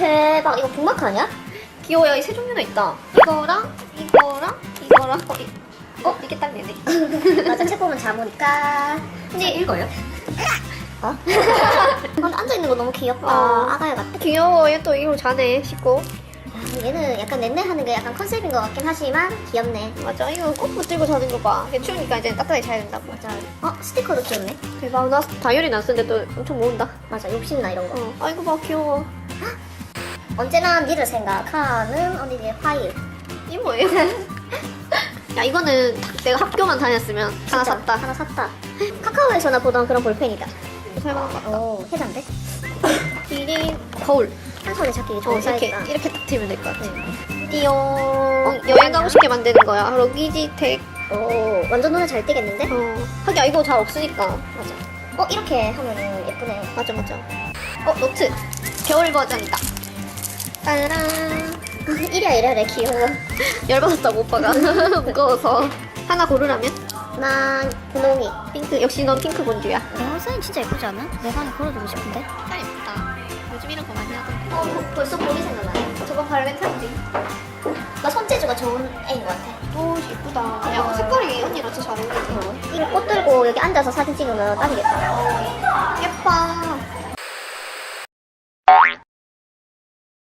대박. 이거 북마크 아니야? 귀여워 여기 세 종류나 있다 이거랑 이거랑 이거랑 어, 이, 어 이게 딱 네네 맞아, 책 보면 잠오니까. 근데 읽어요? 어? 아, 앉아있는 거 너무 귀엽다. 어. 아가야 같아. 귀여워 얘 또 이거 자네 씻고 얘는 약간 넷넷하는 게 약간 컨셉인 것 같긴 하지만 귀엽네. 맞아 이거 꼭 붙들고 자는 거봐 추우니까 이제 따뜻하게 자야 된다고 맞아. 어, 스티커도 귀엽네. 대박 나 다이어리 놨었는데 또 엄청 모은다 맞아, 욕심나 이런 거. 어 아이고 봐 귀여워 언제나 니를 생각하는 언니의 파일. 이 뭐예요? 야 이거는 내가 학교만 다녔으면 하나 진짜 샀다 하나 샀다. 카카오에서나 보던 그런 볼펜이다. 같다 오, 해잔데? 길이 거울 한 손에 잡기 어, 좋은 이렇게 사이즈다. 이렇게 딱 들면 될 것 같아 띠용. 어, 여행 가고 싶게 만드는 거야 러기지 텍 오, 완전 눈에 잘 띄겠는데? 어. 하긴 이거 잘 없으니까 맞아. 어, 이렇게 하면은 예쁘네. 맞아 맞아 어 노트 겨울 버전이다 따란 이래야 이래야 귀여워. 열받았다고 오빠가 무거워서 하나 고르라면 난 분홍이. 핑크 역시 넌 핑크 공주야 어, 사인 진짜 예쁘지 않아? 내가 하나 걸어주고 싶은데? 잘 예쁘다 요즘 이런 거 많이 하던데 어, 보- 벌써 봄이 생각나네. 저거 발렌타인데이 나 손재주가 좋은 애인 것 같아. 오 예쁘다 야 색깔이 언니랑 진짜 잘 어울리지 이거 꽃 들고 여기 앉아서 사진 찍으면 딱이겠다. 예뻐